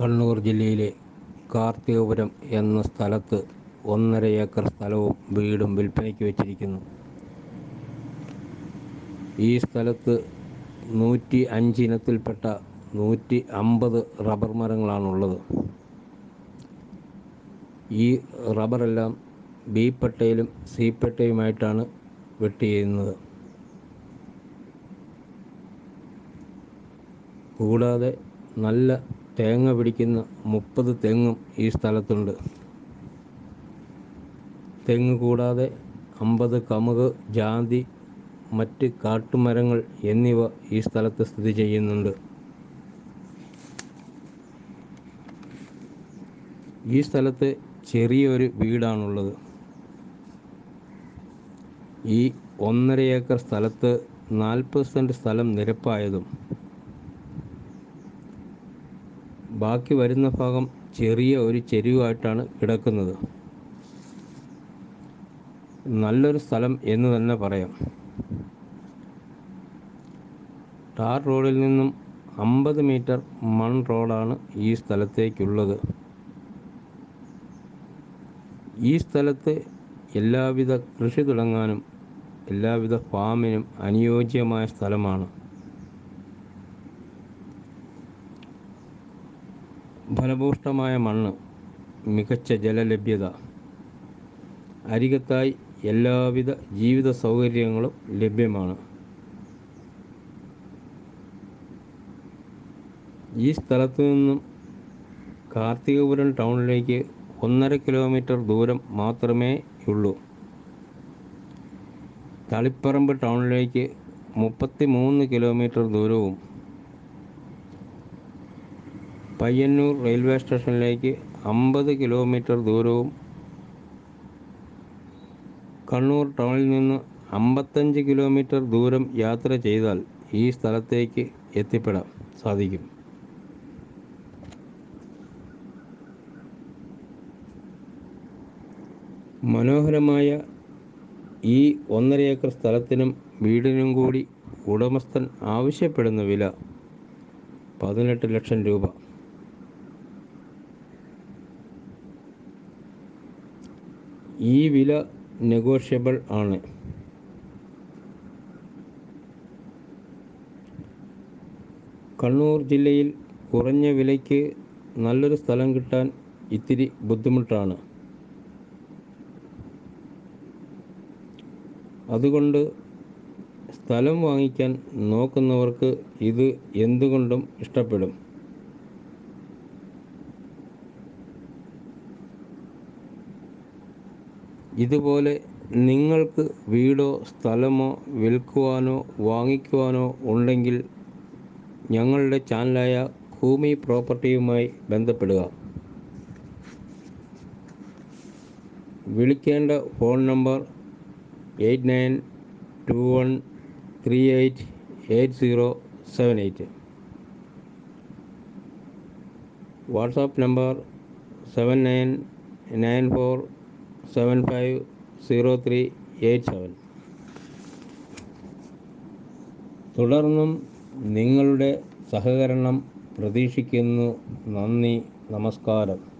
കണ്ണൂർ ജില്ലയിലെ കാർത്തികപുരം എന്ന സ്ഥലത്ത് ഒന്നര ഏക്കർ സ്ഥലവും വീടും വിൽപ്പനയ്ക്ക് വെച്ചിരിക്കുന്നു. ഈ സ്ഥലത്ത് നൂറ്റി അഞ്ച് ഇനത്തിൽപ്പെട്ട നൂറ്റി അമ്പത് റബ്ബർ മരങ്ങളാണുള്ളത്. ഈ റബ്ബറെല്ലാം ബി പട്ടയിലും സി പട്ടയുമായിട്ടാണ് വെട്ടി ചെയ്യുന്നത്. കൂടാതെ നല്ല തേങ്ങ പിടിക്കുന്ന മുപ്പത് തെങ്ങും ഈ സ്ഥലത്തുണ്ട്. തെങ്ങ് കൂടാതെ അമ്പത് കമുക് ജാതി മറ്റ് കാട്ടുമരങ്ങൾ എന്നിവ ഈ സ്ഥലത്ത് സ്ഥിതി ചെയ്യുന്നുണ്ട്. ഈ സ്ഥലത്ത് ചെറിയൊരു വീടാണുള്ളത്. ഈ ഒന്നര ഏക്കർ സ്ഥലത്ത് നാൽപ്പത് സെന്റ് സ്ഥലം നിരപ്പായതും ബാക്കി വരുന്ന ഭാഗം ചെറിയ ഒരു ചെരിവായിട്ടാണ് കിടക്കുന്നത്. നല്ലൊരു സ്ഥലം എന്ന് തന്നെ പറയാം. ടാർ റോഡിൽ നിന്നും അമ്പത് മീറ്റർ മൺ റോഡാണ് ഈ സ്ഥലത്തേക്കുള്ളത്. ഈ സ്ഥലത്ത് എല്ലാവിധ കൃഷി തുടങ്ങാനും എല്ലാവിധ ഫാമിനും അനുയോജ്യമായ സ്ഥലമാണ്. ഫലഭൂഷ്ടമായ മണ്ണ് മികച്ച ജലലഭ്യത അരികത്തായി എല്ലാവിധ ജീവിത സൗകര്യങ്ങളും ലഭ്യമാണ്. ഈ സ്ഥലത്തു നിന്നും കാർത്തികപുരം ടൗണിലേക്ക് ഒന്നര കിലോമീറ്റർ ദൂരം മാത്രമേ ഉള്ളൂ. തളിപ്പറമ്പ് ടൗണിലേക്ക് മുപ്പത്തി മൂന്ന് കിലോമീറ്റർ ദൂരവും പയ്യന്നൂർ റെയിൽവേ സ്റ്റേഷനിലേക്ക് അമ്പത് കിലോമീറ്റർ ദൂരവും കണ്ണൂർ ടൗണിൽ നിന്ന് അമ്പത്തഞ്ച് കിലോമീറ്റർ ദൂരം യാത്ര ചെയ്താൽ ഈ സ്ഥലത്തേക്ക് എത്തിപ്പെടാൻ സാധിക്കും. മനോഹരമായ ഈ ഒന്നര ഏക്കർ സ്ഥലത്തിനും വീടിനും കൂടി ഉടമസ്ഥൻ ആവശ്യപ്പെടുന്ന വില പതിനെട്ട് ലക്ഷം രൂപ. ഈ വില നെഗോഷ്യബിൾ ആണ്. കണ്ണൂർ ജില്ലയിൽ കുറഞ്ഞ വിലയ്ക്ക് നല്ലൊരു സ്ഥലം കിട്ടാൻ ഇത്തിരി ബുദ്ധിമുട്ടാണ്. അതുകൊണ്ട് സ്ഥലം വാങ്ങിക്കാൻ നോക്കുന്നവർക്ക് ഇത് എന്തുകൊണ്ടും ഇഷ്ടപ്പെടും. ഇതുപോലെ നിങ്ങൾക്ക് വീടോ സ്ഥലമോ വിൽക്കുവാനോ വാങ്ങിക്കുവാനോ ഉണ്ടെങ്കിൽ ഞങ്ങളുടെ ചാനലായ ഭൂമി പ്രോപ്പർട്ടിയുമായി ബന്ധപ്പെടുക. വിളിക്കേണ്ട phone number eight nine two one three eight eight zero seven eight. WhatsApp number seven nine nine four seven five zero three eight seven. തുടർന്നും നിങ്ങളുടെ സഹകരണം പ്രതീക്ഷിക്കുന്നു. നന്ദി നമസ്കാരം.